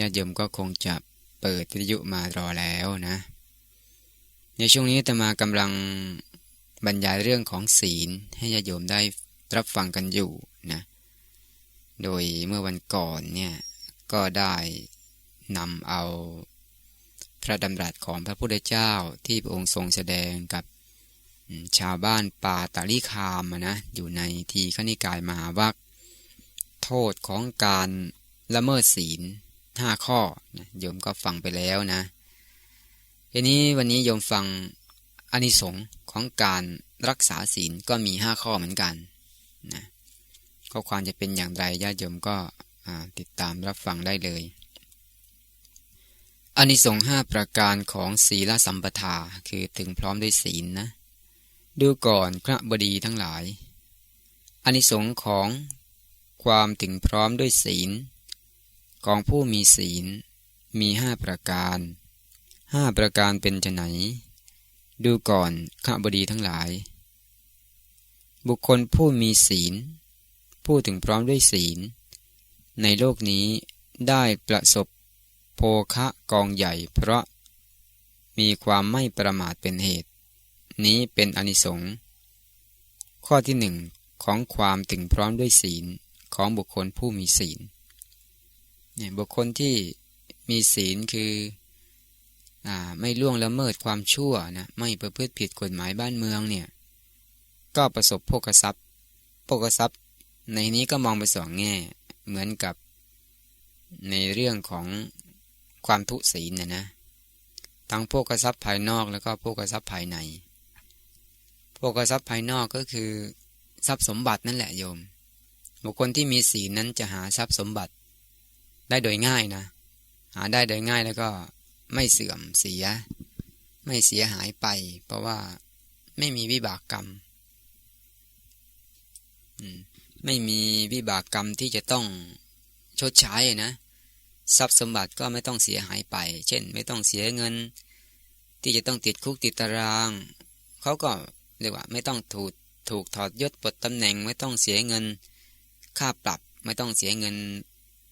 ญาติโยมก็คงจะเปิดวิทยุมารอแล้วนะ ในช่วงนี้ตมากำลังบรรยายเรื่องของศีลให้ญาติโยมได้รับฟังกันอยู่นะ โดยเมื่อวันก่อนเนี่ยก็ได้นำเอาพระดำรัสของพระพุทธเจ้าที่พระองค์ทรงแสดงกับชาวบ้านป่าตาลิคามนะอยู่ในทีขณิกายมหาวัคโทษของการละเมิดศีล ห้าข้อนะโยมก็ฟังไปแล้วนะทีนี้วันนี้โยมฟังอานิสงส์ของการรักษาศีลก็มีห้าข้อเหมือนกันนะข้อความจะเป็นอย่างไรญาติโยมก็ติดตามรับฟังได้เลยอานิสงส์ห้าประการของศีลสัมปทาคือถึงพร้อมด้วยศีลนะดูก่อนพระบดีทั้งหลายอานิสงส์ของความถึงพร้อมด้วยศีล ของผู้มีศีล มีห้าประการห้าประการเป็นไนดูก่อนข้าบดีทั้งหลาย บุคคลผู้มีศีล ผู้ถึงพร้อมด้วยศีล ในโลกนี้ได้ประสบโภคะกองใหญ่เพราะ มีความไม่ประมาทเป็นเหตุ นี้เป็นอนิสงส์ข้อที่หนึ่งของความถึงพร้อมด้วยศีลของบุคคลผู้มีศีล เนี่ยบุคคลที่มีศีลคืออไม่ล่วงละเมิดความชั่วนะไม่ประพฤติผิดกฎหมายบ้านเมืองเนี่ยก็ประสบโภกทรัพย์โภกทรัพย์ ในนี้ก็มองไปสองแง่ เหมือนกับในเรื่องของความทุศีลนะนะทั้งโภกทรัพย์ภายนอกแล้วก็โภกทรัพย์ภายในโภกทรัพย์ภายนอกก็คือทรัพย์สมบัตินั่นแหละโยม บุคคลที่มีศีลนั้นจะหาทรัพย์สมบัติ ได้โดยง่ายนะ หาได้โดยง่ายแล้วก็ไม่เสื่อมเสีย ไม่เสียหายไป เพราะว่าไม่มีวิบากกรรมไม่มีวิบากกรรมที่จะต้องชดใช้นะ ทรัพย์สมบัติก็ไม่ต้องเสียหายไป เช่น ไม่ต้องเสียเงิน ที่จะต้องติดคุกติดตาราง เขาก็เรียกว่าไม่ต้องถูกถูกถอดยศปลดตำแหน่ง ไม่ต้องเสียเงิน ค่าปรับ ไม่ต้องเสียเงิน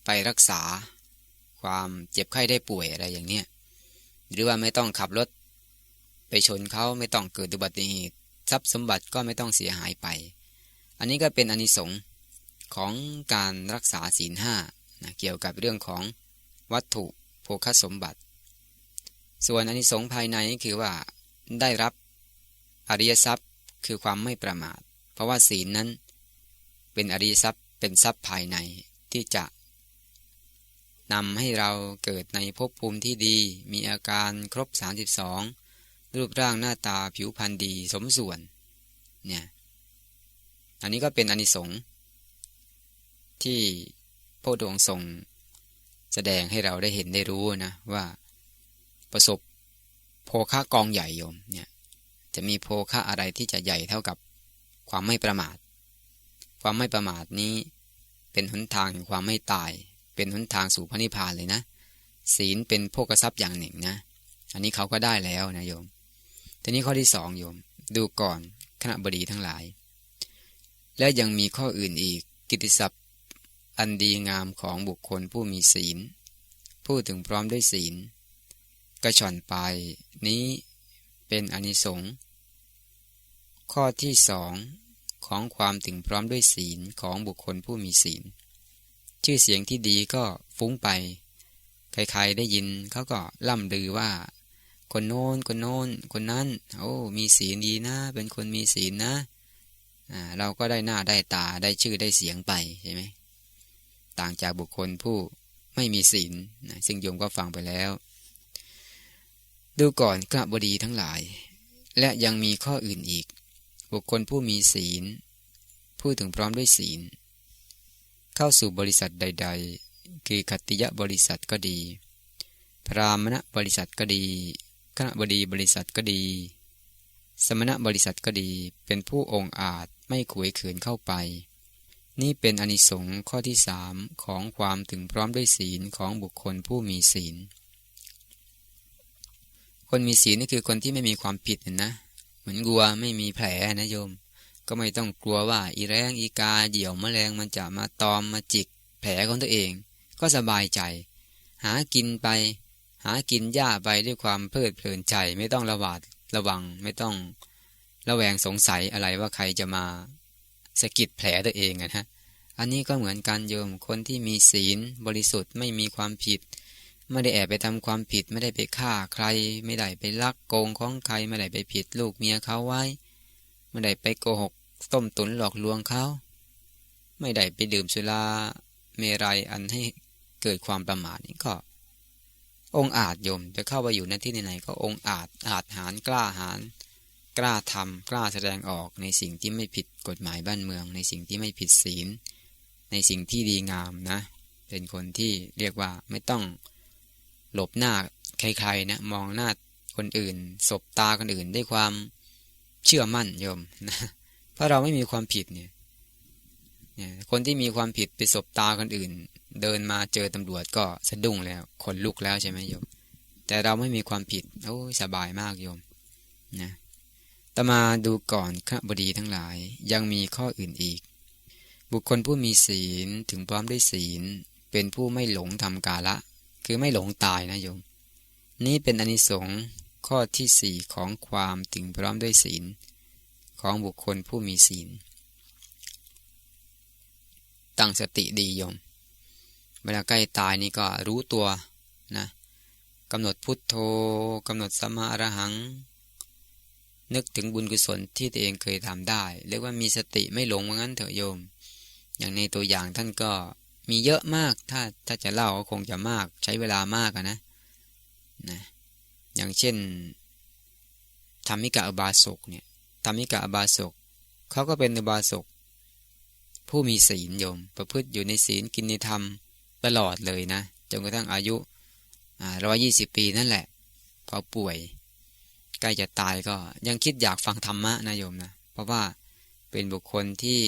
ไปรักษา ความเจ็บไข้ได้ป่วยอะไรอย่างเนี้ยหรือว่าไม่ต้องขับรถ ไปชนเขาไม่ต้องเกิดอุบัติเหตุทรัพย์สมบัติก็ไม่ต้องเสียหายไป อันนี้ก็เป็นอนิสงส์ของการรักษาศีลห้านะเกี่ยวกับเรื่องของวัตถุโภคสมบัติ ส่วนอนิสงส์ภายในคือว่าได้รับอริยทรัพย์คือความไม่ประมาท เพราะว่าศีลนั้น เป็นอริยทรัพย์เป็นทรัพย์ภายในที่จะ นำให้เราเกิดในภพภูมิที่ดี มีอาการครบ 32 รูปร่างหน้าตาผิวพรรณดีสมส่วน เนี่ย อันนี้ก็เป็นอนิสงส์ที่พระดวงทรงแสดงให้เราได้เห็นได้รู้นะว่าประสบโภคะกองใหญ่โยมเนี่ยจะมีโภคะอะไรที่จะใหญ่เท่ากับความไม่ประมาท ความไม่ประมาทนี้เป็นหนทางแห่งความไม่ตาย เป็นหนทางสู่พระนิพพานเลยนะ ศีลเป็นโภกทรัพย์อย่างหนึ่งนะ อันนี้เขาก็ได้แล้วนะโยม ทีนี้ข้อที่สองโยม ดูก่อนคณะบดีทั้งหลาย และยังมีข้ออื่นอีกกิติศัพท์ อันดีงามของบุคคลผู้มีศีล ผู้ถึงพร้อมด้วยศีลกระชอนไปนี้เป็นอนิสงส์ข้อที่สองของความถึงพร้อมด้วยศีลของบุคคลผู้มีศีล ชื่อเสียงที่ดีก็ฟุ้งไป ใครๆได้ยินเขาก็ล่ำลือว่า คนโน้นคนโน้นคนนั้น โอ้มีศีลดีนะ เป็นคนมีศีลนะอ่าเราก็ได้หน้าได้ตาได้ชื่อได้เสียงไปใช่ไหมต่างจากบุคคลผู้ไม่มีศีลนะซึ่งโยมก็ฟังไปแล้ว ดูก่อนกระบดีทั้งหลาย และยังมีข้ออื่นอีก บุคคลผู้มีศีล ผู้ถึงพร้อมด้วยศีล เข้าสู่บริษัทใด ๆ คือคติยบริษัทก็ดี พรามณบริษัทก็ดีคณะบดีบริษัทก็ดี สมณบริษัทก็ดี เป็นผู้องอาจไม่ขวยเขินเข้าไป นี่เป็นอนิสงส์ข้อที่สามของความถึงพร้อมด้วยศีลของบุคคลผู้มีศีล คนมีศีลนี่คือคนที่ไม่มีความผิดนะ เหมือนกัวไม่มีแผลนะโยม ก็ไม่ต้องกลัวว่าอีแรงอีกาเหี่ยวแมลงมันจะมาตอมมาจิก แผลของตัวเอง ก็สบายใจ หากินไป หากินหญ้าไปด้วยความเพลิดเพลินใจไม่ต้องระวาดระวังไม่ต้องระแวงสงสัยอะไรว่าใครจะมาสะกิดแผลตัวเองนะฮะอันนี้ก็เหมือนกันโยมคนที่มีศีลบริสุทธิ์ไม่มีความผิด ไม่ได้แอบไปทำความผิด ไม่ได้ไปฆ่าใคร ไม่ได้ไปลักโกงของใคร ไม่ได้ไปผิดลูกเมียเขาไว้ ไม่ได้ไปโกหก ต้มตุนหลอกลวงเขาไม่ได้ไปดื่มสุราเมรัยอันให้เกิดความประมาทนี่ก็ องอาจยมจะเข้าไปอยู่ในที่ไหนก็องอาจอาจหารกล้าหารกล้าทำกล้าแสดงออกในสิ่งที่ไม่ผิดกฎหมายบ้านเมือง ในสิ่งที่ไม่ผิดศีล ในสิ่งที่ดีงามนะ เป็นคนที่เรียกว่าไม่ต้องหลบหน้าใครๆนะมองหน้าคนอื่น สบตาคนอื่นด้วยความเชื่อมั่นโยมนะ เพราเราไม่มีความผิดเนี่ยคนที่มีความผิดไปสบตาคนอื่น เดินมาเจอตำรวจก็สะดุ้งแล้วขนลุกแล้วใช่ไหมโยม แต่เราไม่มีความผิดโอ้สบายมากโยมนะต่อมาดูก่อนข้าบดีทั้งหลาย ยังมีข้ออื่นอีก บุคคลผู้มีศีลถึงพร้อมด้วยศีล เป็นผู้ไม่หลงทำกาละ คือไม่หลงตายนะโยม นี้เป็นอนิสงส์ข้อที่สี่ของความถึงพร้อมด้วยศีล ของบุคคลผู้มีศีล ตั้งสติดีโยม เวลาใกล้ตายนี่ก็รู้ตัวนะกำหนดพุทโธกำหนดสมาอรหัง นึกถึงบุญกุศลที่ตัวเองเคยทำได้ เรียกว่ามีสติไม่หลงว่างั้นเถอะโยม อย่างในตัวอย่างท่านก็มีเยอะมากถ้าถ้าจะเล่าก็คงจะมากใช้เวลามากนะนะ อย่างเช่นธรรมิกะอบาสกเนี่ย ธรรมิกะอบาสกเขาก็เป็นอบาสกผู้มีศีลโยม ประพฤติอยู่ในศีลกินในธรรมตลอดเลยนะจนกระทั่งอายุร้อยยี่สิบปีนั่นแหละ พอป่วยใกล้จะตายก็ยังคิดอยากฟังธรรมะนะโยมนะ เพราะว่าเป็นบุคคลที่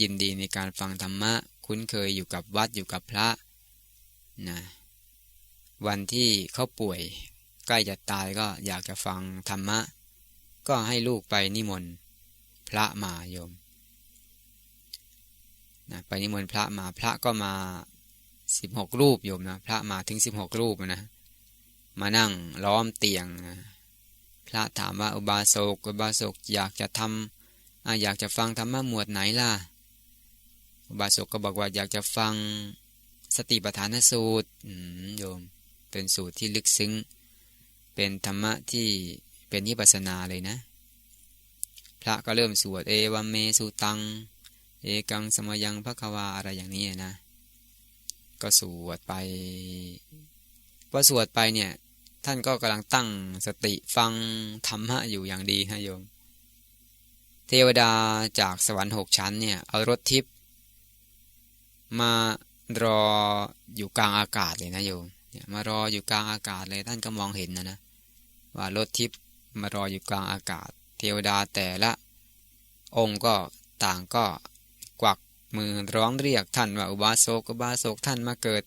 ยินดีในการฟังธรรมะ คุ้นเคยอยู่กับวัดอยู่กับพระนะวันที่เขาป่วย ใกล้จะตายก็อยากจะฟังธรรมะ ก็ให้ลูกไปนิมนต์พระมาโยมนะไปนิมนต์พระมาพระก็มาสิบหกรูปโยมนะพระมาถึงสิบหกรูปนะ มานั่งล้อมเตียงนะพระถามว่าอุบาสกอุบาสกอยากจะทำออยากจะฟังธรรมะหมวดไหนล่ะ อุบาสกก็บอกว่าอยากจะฟังสติปัฏฐานสูตรโยมเป็นสูตรที่ลึกซึ้ง เป็นธรรมะที่ เป็นนิพพานาเลยนะ พระก็เริ่มสวดเอวัมเมสุตัง เอกังสมยังพระควาอะไรอย่างนี้นะ ก็สวดไปพอสวดไปเนี่ย ท่านก็กำลังตั้งสติฟังธรรมะอยู่อย่างดีนะโยม เทวดาจากสวรรค์หกชั้นเนี่ย เอารถทิพย์มารออยู่กลางอากาศเลยนะโยมมารออยู่กลางอากาศเลยท่านก็มองเห็นนะนะว่ารถทิพย์ มารออยู่กลางอากาศ เทวดาแต่ละองค์ก็ต่างก็กวักมือร้องเรียกท่านว่าอุบาสกอุบาสกท่านมาเกิด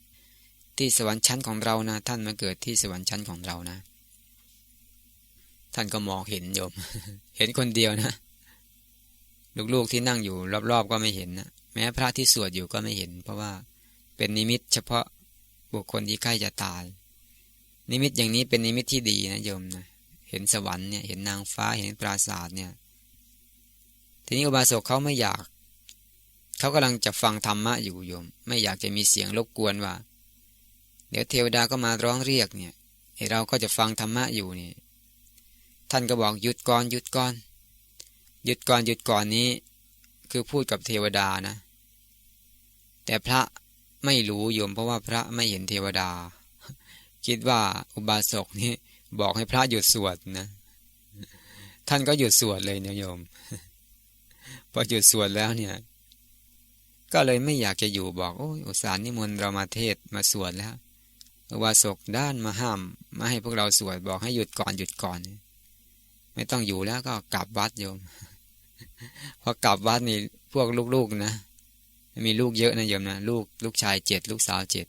ที่สวรรค์ชั้นของเรานะ ท่านมาเกิดที่สวรรค์ชั้นของเรานะ ท่านก็มองเห็นโยม เห็นคนเดียวนะ ลูกๆที่นั่งอยู่รอบๆก็ไม่เห็นนะแม้พระที่สวดอยู่ก็ไม่เห็น เพราะว่าเป็นนิมิตเฉพาะบุคคลที่ใกล้จะตาย นิมิตอย่างนี้เป็นนิมิตที่ดีนะโยมนะ เห็นสวรรค์เนี่ยเห็นนางฟ้าเห็นปราสาทเนี่ยทีนี้อุบาสกเขาไม่อยาก เขากำลังจะฟังธรรมะอยู่โยม ไม่อยากจะมีเสียงรบกวนว่า เดี๋ยวเทวดาก็มาร้องเรียกเนี่ยเราก็จะฟังธรรมะอยู่นี่ท่านก็บอกหยุดก่อนหยุดก่อนหยุดก่อนหยุดก่อนนี้ คือพูดกับเทวดานะ แต่พระไม่รู้โยมเพราะว่าพระไม่เห็นเทวดา คิดว่าอุบาสกนี่ บอกให้พระหยุดสวดนะ ท่านก็หยุดสวดเลยเนี่ยโยม พอหยุดสวดแล้วเนี่ย ก็เลยไม่อยากจะอยู่บอกโอ้ยอุสาห์นิมนต์เรามาเทศมาสวดแล้วอุบาสกด้านมาห้ามมาให้พวกเราสวดบอกให้หยุดก่อนหยุดก่อน ไม่ต้องอยู่แล้วก็กลับวัดโยม พอกลับวัดนี่พวกลูกๆนะ มีลูกเยอะนะโยมนะลูกลูกชายเจ็ดลูกสาวเจ็ด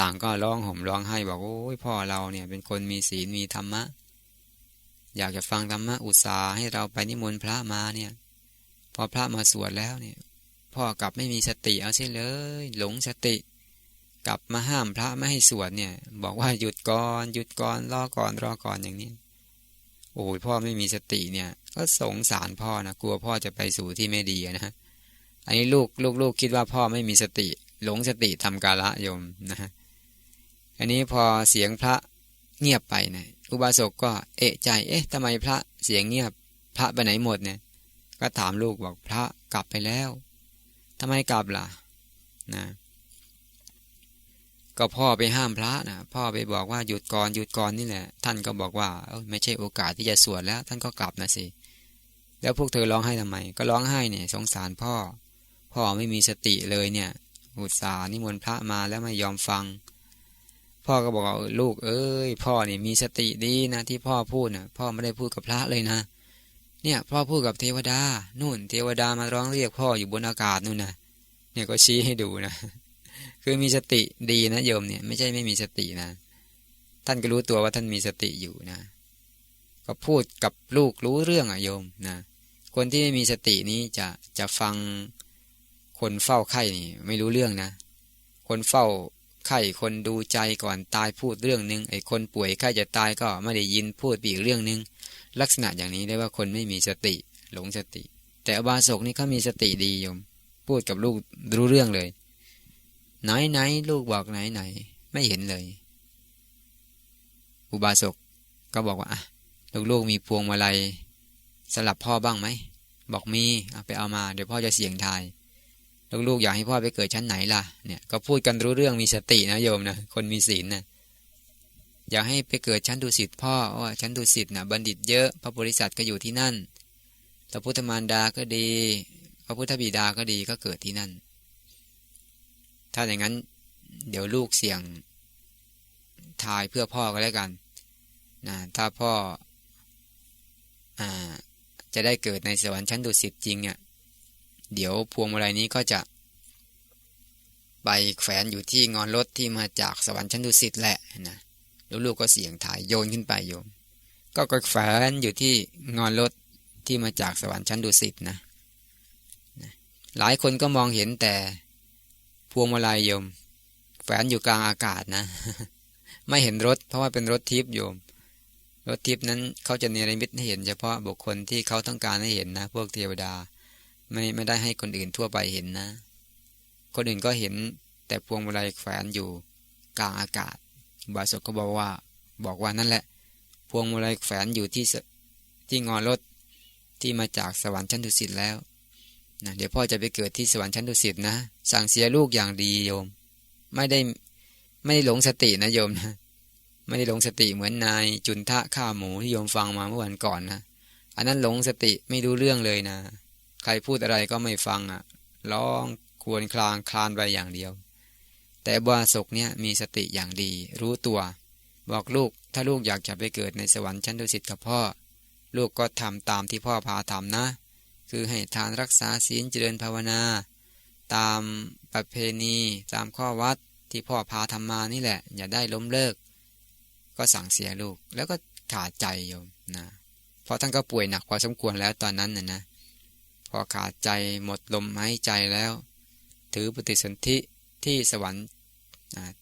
ต่างก็ร้องห่มร้องไห้บอกโอ้ยพ่อเราเนี่ย เป็นคนมีศีลมีธรรมะ อยากจะฟังธรรมะอุตส่าห์ให้เราไปนิมนต์พระมาเนี่ย พอพระมาสวดแล้วเนี่ย พ่อกลับไม่มีสติเอาเสียเลย หลงสติ กลับมาห้ามพระไม่ให้สวดเนี่ย บอกว่าหยุดก่อนหยุดก่อนรอก่อนรอก่อนอย่างนี้ โอ้ยพ่อไม่มีสติเนี่ย ก็สงสารพ่อนะกลัวพ่อจะไปสู่ที่ไม่ดีนะอันนี้ลูกลูกลูกคิดว่าพ่อไม่มีสติ หลงสติทำกาละโยมนะฮะ อันนี้พอเสียงพระเงียบไปเนะี่ยอุบาสกก็เอะใจเอ๊ะทำไมพระเสียงเงียบ พระไปไหนหมดเนี่ยก็ถามลูกบอกพระกลับไปแล้วทำไมกลับล่ะนะก็พ่อไปห้ามพระนะพ่อไปบอกว่าหยุดก่อนหยุดก่อนนี่แหละ ท่านก็บอกว่าเออไม่ใช่โอกาสที่จะสวดแล้ว ท่านก็กลับนะสิแล้วพวกเธอร้องไห้ทำไม ก็ร้องไห้เนี่ยสงสารพ่อ พ่อไม่มีสติเลยเนี่ย อุตส่าห์นิมนต์พระมาแล้วไม่ยอมฟัง พ่อก็บอกว่าลูกเอ้ย พ่อนี่มีสติดีนะที่พ่อพูดนะพ่อไม่ได้พูดกับพระเลยนะ เนี่ยพ่อพูดกับเทวดานู่น เทวดามาร้องเรียกพ่ออยู่บนอากาศนู่นนะเนี่ยก็ชี้ให้ดูนะ คือมีสติดีนะโยมเนี่ย ไม่ใช่ไม่มีสตินะ ท่านก็รู้ตัวว่าท่านมีสติอยู่นะ ก็พูดกับลูกรู้เรื่องอะโยมนะคนที่ไม่มีสตินี้จะจะฟังคนเฝ้าไข่นี่ไม่รู้เรื่องนะ คนเฝ้า ไข้คนดูใจก่อนตายพูดเรื่องหนึ่งไอ้คนป่วยไข้จะตายก็ไม่ได้ยินพูดอีกเรื่องหนึ่งลักษณะอย่างนี้ได้ว่าคนไม่มีสติ หลงสติ แต่อบาสกนี่เขามีสติดีโยม พูดกับลูกรู้เรื่องเลย ไหนไหนลูกบอกไหนไหน ไม่เห็นเลย อุบาสกก็บอกว่าอะลูกๆมีพวงมาลัยสลับพ่อบ้างไหมบอกมีเอาไปเอามาเดี๋ยวพ่อจะเสี่ยงทาย ลูกๆอยากให้พ่อไปเกิดชั้นไหนล่ะเนี่ยก็พูดกันรู้เรื่องมีสตินะโยมนะคนมีศีลนะอยากให้ไปเกิดชั้นดุสิตพ่อว่าชั้นดุสิตนะบัณฑิตเยอะพระบริษัทก็อยู่ที่นั่นพระพุทธมารดาก็ดี พระพุทธบิดาก็ดีก็เกิดที่นั่น ถ้าอย่างนั้นเดี๋ยวลูกเสี่ยงทายเพื่อพ่อก็แล้วกันนะถ้าพ่ออจะได้เกิดในสวรรค์ชั้นดุสิตจริงเนี่ย เดี๋ยวพวงมาลัยนี้ก็จะ ไปแขวนอยู่ที่งอนรถที่มาจากสวรรค์ชั้นดุสิตแหละนะลูกๆก็เสียงถ่ายโยนขึ้นไปโยม ก็ก็แขวนอยู่ที่งอนรถที่มาจากสวรรค์ชั้นดุสิตนะนะหลายคนก็มองเห็นแต่พวงมาลัยโยม แขวนอยู่กลางอากาศนะ ไม่เห็นรถ เพราะว่าเป็นรถทิพย์โยมรถทิพย์นั้นเขาจะเนรมิตให้เห็นเฉพาะบุคคลที่เขาต้องการให้เห็นนะ พวกเทวดา ไม่ไม่ได้ให้คนอื่นทั่วไปเห็นนะ คนอื่นก็เห็นแต่พวงมาลัยแขวนอยู่กลางอากาศบาสกก็บอกว่า บอกว่านั่นแหละ พวงมาลัยแขวนอยู่ที่ที่งอรถที่มาจากสวรรค์ชั้นดุสิตแล้วนะเดี๋ยวพ่อจะไปเกิดที่สวรรค์ชั้นดุสิตนะ สั่งเสียลูกอย่างดีโยม ไม่ได้ไม่ได้หลงสตินะโยมนะไม่ได้หลงสติเหมือนนายจุนทะข้าหมูที่โยมฟังมาเมื่อวันก่อนนะ อันนั้นหลงสติไม่รู้เรื่องเลยนะ ใครพูดอะไรก็ไม่ฟังอะร้องควรคลางคลานไปอย่างเดียว แต่บาศกเนี่ยมีสติอย่างดี รู้ตัว บอกลูกถ้าลูกอยากจะไปเกิดในสวรรค์ชั้นดุสิตกับพ่อ ลูกก็ทำตามที่พ่อพาทำนะ คือให้ทานรักษาศีลเจริญภาวนา ตามประเพณีตามข้อวัดที่พ่อพาทำมานี่แหละ อย่าได้ล้มเลิก ก็สั่งเสียลูกแล้วก็ขาดใจโยมนะเพราะท่านก็ป่วยหนักพอสมควรแล้วตอนนั้นน่ะนะ พอขาดใจหมดลมหายใจแล้ว ถือปฏิสนธิที่สวรรค์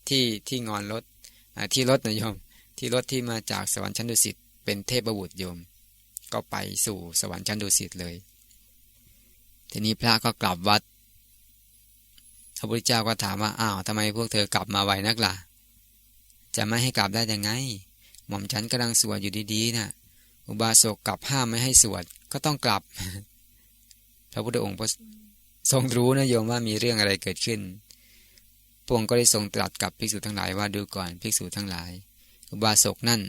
ที่ที่งอนรถที่รถนะโยม ที่รถที่มาจากสวรรค์ชั้นดุสิตเป็นเทพบุตรโยม ก็ไปสู่สวรรค์ชั้นดุสิตเลย ทีนี้พระก็กลับวัดพระพุทธเจ้าก็ถามว่าอ้าวทำไมพวกเธอกลับมาไวนักล่ะ จะไม่ให้กลับได้ยังไง หม่อมฉันกำลังสวดอยู่ดีๆนะ่ะ อุบาสกกลับห้ามไม่ให้สวดก็ต้องกลับ ระพุทธองค์ทรงรู้นะโยมว่ามีเรื่องอะไรเกิดขึ้นพระองค์ก็ได้ทรงตรัสกับภิกษุทั้งหลายว่าดูก่อนภิกษุทั้งหลาย อุบาสกนั่น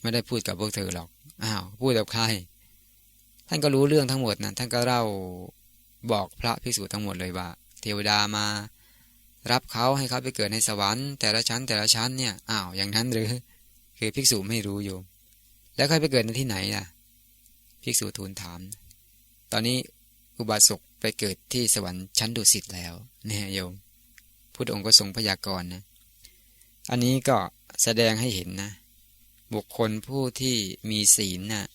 ไม่ได้พูดกับพวกเธอหรอกอ้าวพูดกับใครท่านก็รู้เรื่องทั้งหมดนะท่านก็เล่าบอกพระภิกษุทั้งหมดเลยว่า เทวดามา รับเขาให้เขาไปเกิดในสวรรค์แต่ละชั้นแต่ละชั้นเนี่ยอ้าวอย่างนั้นหรือคือภิกษุไม่รู้โยม แล้วเขาไปเกิดในที่ไหนล่ะภิกษุทูลถาม ตอนนี้ อุบาสกไปเกิดที่สวรรค์ชั้นดุสิตแล้วเนี่ยโยมพุทธองค์ก็ทรงพยากรณ์นะ อันนี้ก็แสดงให้เห็นนะ บุคคลผู้ที่มีศีลนะ่ะ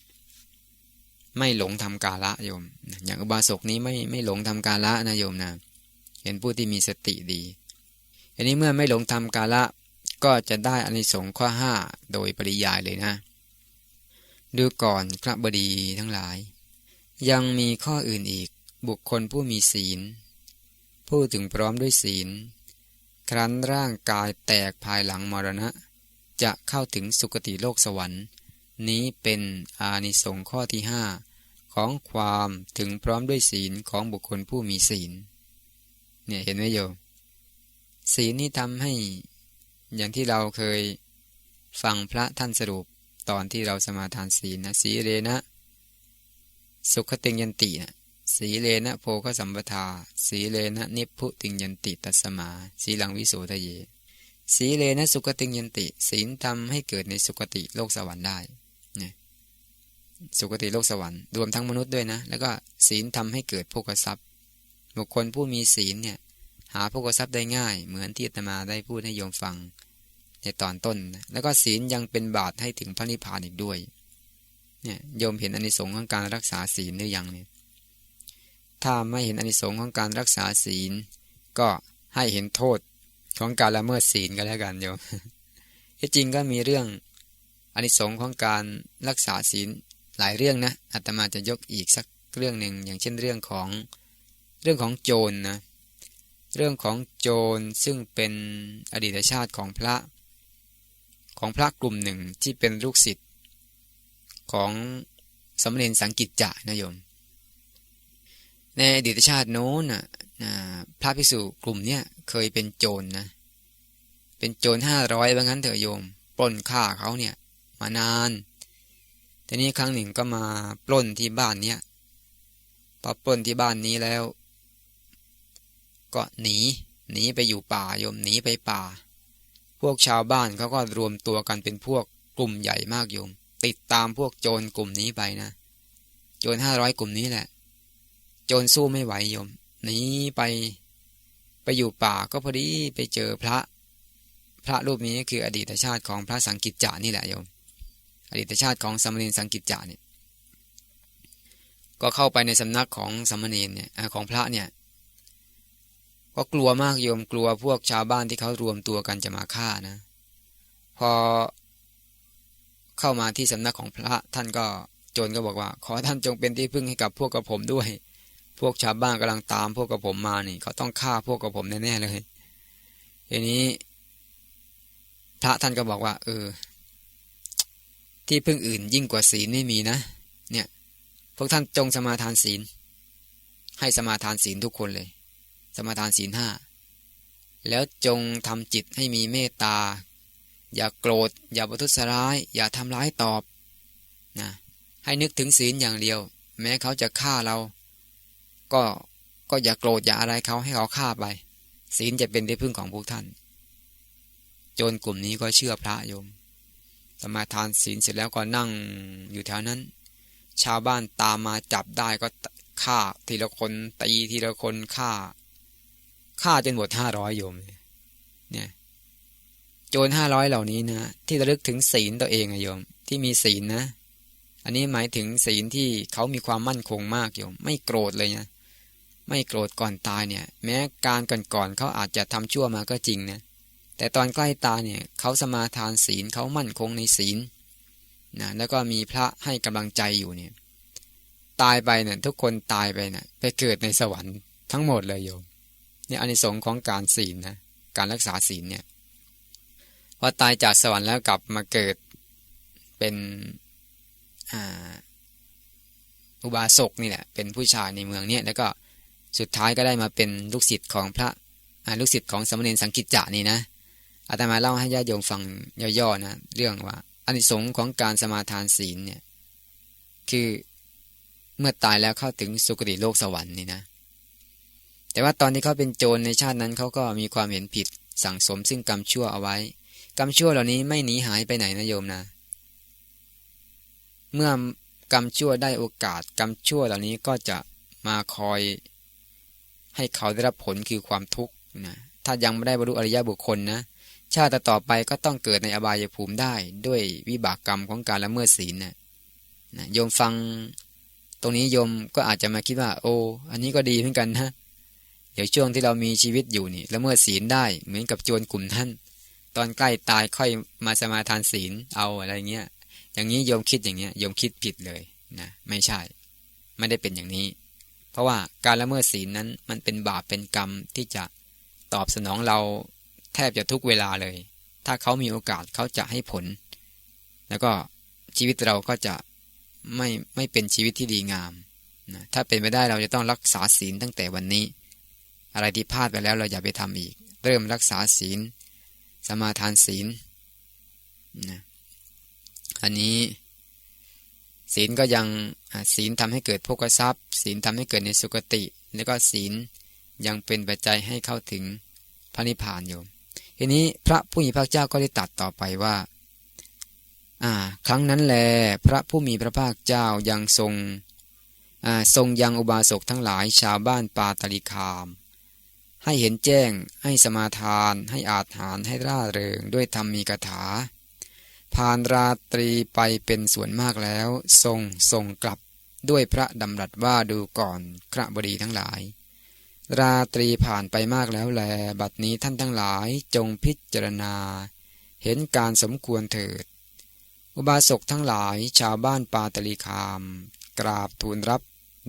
ไม่หลงทำกาละโยม อย่างอุบาสกนี้ไม่ไม่หลงทำกาละนะโยมนะเห็นผู้ที่มีสติดี อันนี้เมื่อไม่หลงทำกาละก็จะได้อานิสงส์ข้อห้าโดยปริยายเลยนะ ดูก่อนพระบดีทั้งหลาย ยังมีข้ออื่นอีก บุคคลผู้มีศีล ผู้ถึงพร้อมด้วยศีล ครั้นร่างกายแตกภายหลังมรณะ จะเข้าถึงสุคติโลกสวรรค์ นี้เป็นอานิสงส์ข้อที่ห้าของความถึงพร้อมด้วยศีลของบุคคลผู้มีศีล เนี่ยเห็นไหมโยมศีลนี่ทำให้ อย่างที่เราเคยฟังพระท่านสรุปตอนที่เราสมาทานศีลนะสีเรนะ สุขติงยันตินะสีเลนะโพคสัมปทา สีเลนะนิพุติงยันติตัสมา สีลังวิโสทะเย สีเลนะสุขติงยันติ ศีลทำให้เกิดในสุขติโลกสวรรค์ได้นีสุขติโลกสวรรค์รวมทั้งมนุษย์ด้วยนะ แล้วก็ศีลทำให้เกิดโภกทรัพย์ บุคคลผู้มีศีลเนี่ยหาโภกทรัพย์ได้ง่าย เหมือนที่ตมาได้พูดให้โยมฟังในตอนต้น แล้วก็ศีลยังเป็นบาตให้ถึงพระนิพพานอีกด้วย เนี่ยโยมเห็นอนิสงส์ของการรักษาศีลหรือยังเนี่ยถ้าไม่เห็นอนิสงส์ของการรักษาศีล ก็ให้เห็นโทษของการละเมิดศีลก็แล้วกันโยมที่จริงก็มีเรื่องอนิสงส์ของการรักษาศีลหลายเรื่องนะอาตมาจะยกอีกสักเรื่องหนึ่งอย่างเช่นเรื่องของเรื่องของโจรนนะเรื่องของโจรซึ่งเป็นอดีตชาติของพระ ของพระกลุ่มหนึ่งที่เป็นลูกศิษย์ ของสมเด็จสังกิจจะนะโยม ในอดีตชาติโน้นน่ะพระภิกษุกลุ่มเนี้ยเคยเป็นโจรนนะ เป็นโจรห้าร้อยบางั้นเถอะโยม ปล้นฆ่าเขาเนี่ย มานานทีนี้ครั้งหนึ่งก็มาปล้นที่บ้านเนี้ยพอปล้นที่บ้านนี้แล้ว ก็หนีหนีไปอยู่ป่าโยมหนีไปป่า พวกชาวบ้านเขาก็รวมตัวกันเป็นพวกกลุ่มใหญ่มากโยม ติดตามพวกโจรกลุ่มนี้ไปนะ โจรห้าร้อยกลุ่มนี้แหละ โจรสู้ไม่ไหวโยมหนีไปไปอยู่ป่าก็พอดีไปเจอพระ พระรูปนี้คืออดีตชาติของพระสังกิจจานี่แหละโยม อดีตชาติของสมณีสังกิจจาเนี่ยก็เข้าไปในสำนักของสมณีเนี่ยของพระเนี่ยก็กลัวมากโยมกลัวพวกชาวบ้านที่เขารวมตัวกันจะมาฆ่านะ พอ เข้ามาที่สำนักของพระท่านก็โจรก็บอกว่า ขอท่านจงเป็นที่พึ่งให้กับพวกกระผมด้วย พวกชาวบ้านกำลังตามพวกกระผมมานี่เขาต้องฆ่าพวกกระผมแน่ๆเลยทีนี้ พระท่านก็บอกว่า เออ ที่พึ่งอื่นยิ่งกว่าศีลไม่มีนะ เนี่ย พวกท่านจงสมาทานศีล ให้สมาทานศีลทุกคนเลย สมาทานศีลห้าแล้วจงทำจิตให้มีเมตตา อย่าโกรธ อย่าประทุษร้าย อย่าทำร้ายตอบนะให้นึกถึงศีลอย่างเดียว แม้เขาจะฆ่าเรา ก็ก็อย่าโกรธอย่าอะไรเขาให้เขาฆ่าไป ศีลจะเป็นที่พึ่งของพวกท่าน โจรกลุ่มนี้ก็เชื่อพระโยมสมาทานศีลเสร็จแล้วก็นั่งอยู่แถวนั้น ชาวบ้านตามมาจับได้ก็ฆ่าทีละคนตีทีละคนฆ่าฆ่าจนหมดห้าร้อยโยมเนี่ย โจรห้าร้อยเหล่านี้นะ ที่ระลึกถึงศีลตัวเองอะโยม ที่มีศีลนะ อันนี้หมายถึงศีลที่เขามีความมั่นคงมากโยม ไม่โกรธเลยนะ ไม่โกรธก่อนตายเนี่ย แม้การก่อนๆเขาอาจจะทำชั่วมาก็จริงนะ แต่ตอนใกล้ตายเนี่ยเขาสมาทานศีลเขามั่นคงในศีลนะแล้วก็มีพระให้กำลังใจอยู่เนี่ย ตายไปเนี่ยทุกคนตายไปเนี่ยไปเกิดในสวรรค์ทั้งหมดเลยโยมเนี่ยอานิสงส์ของการศีลนะ การรักษาศีลเนี่ย พอตายจากสวรรค์แล้วกลับมาเกิดเป็นอุบาสกนี่แหละ เป็นผู้ชายในเมืองเนี่ยแล้วก็สุดท้ายก็ได้มาเป็นลูกศิษย์ของพระลูกศิษย์ของสมณีสังกิจจานี่นะอาตมาเล่าให้ญาติโยมฟังย่อๆนะเรื่องว่าอานิสงส์ของการสมาทานศีลเนี่ยคือเมื่อตายแล้วเข้าถึงสุคติโลกสวรรค์นี่นะ แต่ว่าตอนที่เขาเป็นโจรในชาตินั้นเขาก็มีความเห็นผิดสั่งสมซึ่งกรรมชั่วเอาไว้ กรรมชั่วเหล่านี้ไม่หนีหายไปไหนนะโยมนะ เมื่อกรรมชั่วได้โอกาสกรรมชั่วเหล่านี้ก็จะมาคอย ให้เขาได้รับผลคือความทุกข์นะถ้ายังไม่ได้บรรลุอริยบุคคลนะชาติต่อไปก็ต้องเกิดในอบายภูมิได้ ด้วยวิบากกรรมของการละเมิดศีลนะนะโยมฟัง ตรงนี้โยมก็อาจจะมาคิดว่า โอ้อันนี้ก็ดีเหมือนกันนะเดี๋ยวช่วงที่เรามีชีวิตอยู่นี่ละเมิดศีลได้เหมือนกับโจรกลุ่มท่าน ตอนใกล้ตายค่อยมาสมาทานศีลเอาอะไรเงี้ย อย่างนี้โยมคิดอย่างเงี้ยโยมคิดผิดเลยนะไม่ใช่ ไม่ได้เป็นอย่างนี้ เพราะว่าการละเมิดศีลนั้นมันเป็นบาปเป็นกรรมที่จะตอบสนองเราแทบจะทุกเวลาเลย ถ้าเขามีโอกาสเขาจะให้ผล แล้วก็ชีวิตเราก็จะไม่ไม่เป็นชีวิตที่ดีงามนะถ้าเป็นไปได้เราจะต้องรักษาศีลตั้งแต่วันนี้ อะไรที่พลาดไปแล้วเราอย่าไปทำอีก เริ่มรักษาศีล สมาทานศีลนะอันนี้ศีลก็ยังศีลทำให้เกิดภกทรัพย์ ศีลทำให้เกิดในสุคติ แล้วก็ศีลยังเป็นปัจจัยให้เข้าถึงพระนิพพานอยู่ทีนี้พระผู้มีพระเจ้าก็ได้ตัดต่อไปว่าอ่าครั้งนั้นแลพระผู้มีพระภาคเจ้ายังทรงอ่าทรงยังอุบาสกทั้งหลายชาวบ้านปาตลิคาม ให้เห็นแจ้ง ให้สมาทาน ให้อาถานให้ร่าเริงด้วยธรรมมีกถา ผ่านราตรีไปเป็นส่วนมากแล้ว ทรงส่งกลับด้วยพระดำรัสว่าดูก่อนคระบดีทั้งหลาย ราตรีผ่านไปมากแล้วแล บัดนี้ท่านทั้งหลายจงพิจารณา เห็นการสมควรเถิด อุบาสกทั้งหลายชาวบ้านปาตลีคาม กราบทูลรับ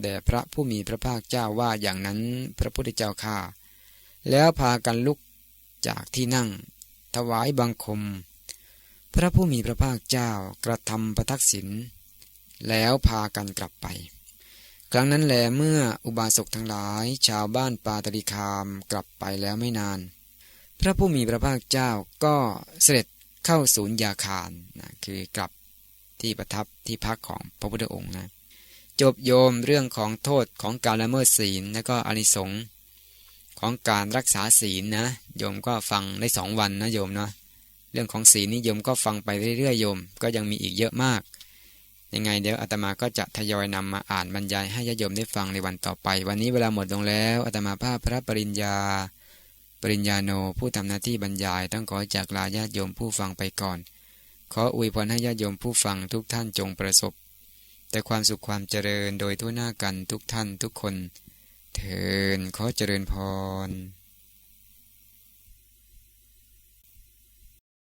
แด่พระผู้มีพระภาคเจ้าว่าอย่างนั้นพระพุทธเจ้าข้า แล้วพากันลุกจากที่นั่ง ถวายบังคม พระผู้มีพระภาคเจ้ากระทำประทักษิณแล้วพากันกลับไป ครั้งนั้นแหลเมื่ออุบาสกทั้งหลาย ชาวบ้านปาตริคามกลับไปแล้วไม่นาน พระผู้มีพระภาคเจ้าก็เสด็จเข้าศูนย์ยาคารนะคือกลับที่ประทับที่พักของพระพุทธองค์นะจบโยมเรื่องของโทษของการละเมิดศีลและก็อนิสงส์ ของการรักษาศีลนะโยมก็ฟังได้สองวันนะโยมเนาะเรื่องของศีลนิยมก็ฟังไปเรื่อยๆโยม ก็ยังมีอีกเยอะมาก ยังไงเดี๋ยวอาตมาก็จะทยอยนำมาอ่านบรรยายให้ญาติโยมได้ฟังในวันต่อไป วันนี้เวลาหมดลงแล้วอาตมาภาพพระปริญญา ปริญญาโนผู้ทำหน้าที่บรรยาย ต้องขอจากลาญาติโยมผู้ฟังไปก่อน ขออวยพรให้ญาติโยมผู้ฟังทุกท่านจงประสบ แต่ความสุขความเจริญโดยทั่วหน้ากันทุกท่านทุกคน เทินขอเจริญพร